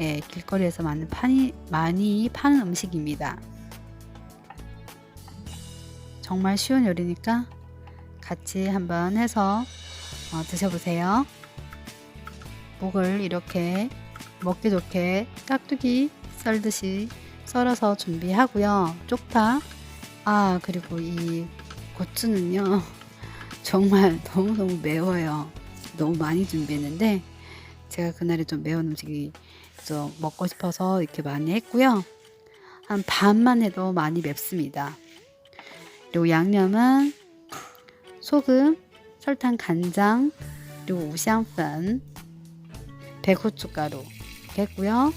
예, 길거리에서 많이, 파니, 많이 파는 음식입니다. 정말 쉬운 요리니까 같이 한번 해서 어, 드셔보세요. 목을 이렇게 먹기 좋게 깍두기 썰듯이 썰어서 준비하고요. 쪽파, 아 그리고 이 고추는요 정말 너무너무 매워요. 너무 많이 준비했는데 제가 그날에 좀 매운 음식이 좀 먹고 싶어서 이렇게 많이 했고요. 한 반만 해도 많이 맵습니다. 그리고 양념은 소금, 설탕, 간장, 그리고 백후춧가루 이렇게 했고요.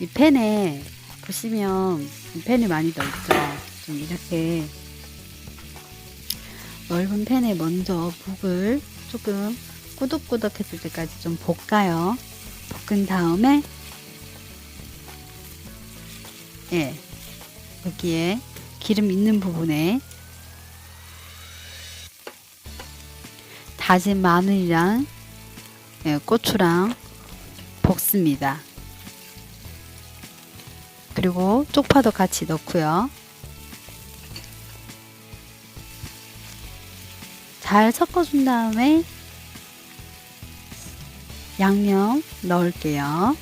이 팬에 보시면 이 팬이 많이 넣있죠. 좀 이렇게 넓은 팬에 먼저 묵을 조금 꾸덕꾸덕했을 때까지 좀 볶아요. 볶은 다음에 예 여기에 기름 있는 부분에 다진 마늘이랑 예, 고추랑 볶습니다. 그리고 쪽파도 같이 넣고요. 잘 섞어준 다음에 양념 넣을게요.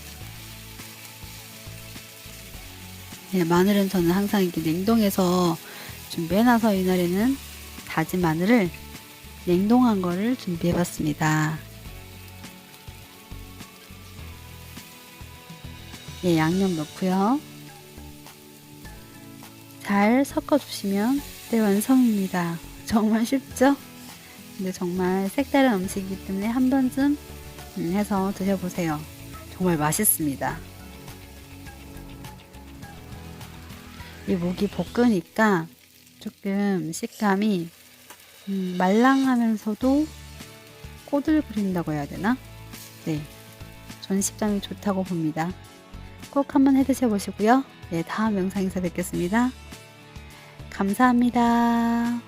네, 마늘은 저는 항상 이렇게 냉동해서 준비해놔서 이날에는 다진 마늘을 냉동한 거를 준비해봤습니다. 네, 양념 넣고요. 잘 섞어주시면 네, 완성입니다. 정말 쉽죠? 근데 정말 색다른 음식이기 때문에 한 번쯤 음, 해서 드셔보세요. 정말 맛있습니다. 이 목이 볶으니까 조금 식감이 음, 말랑하면서도 꼬들거린다고 해야 되나? 네, 전 식감이 좋다고 봅니다. 꼭 한번 해 드셔 보시고요. 네, 다음 영상에서 뵙겠습니다. 감사합니다.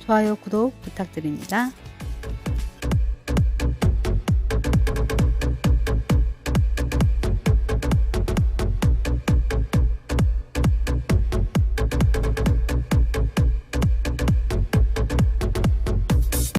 좋아요, 구독 부탁드립니다.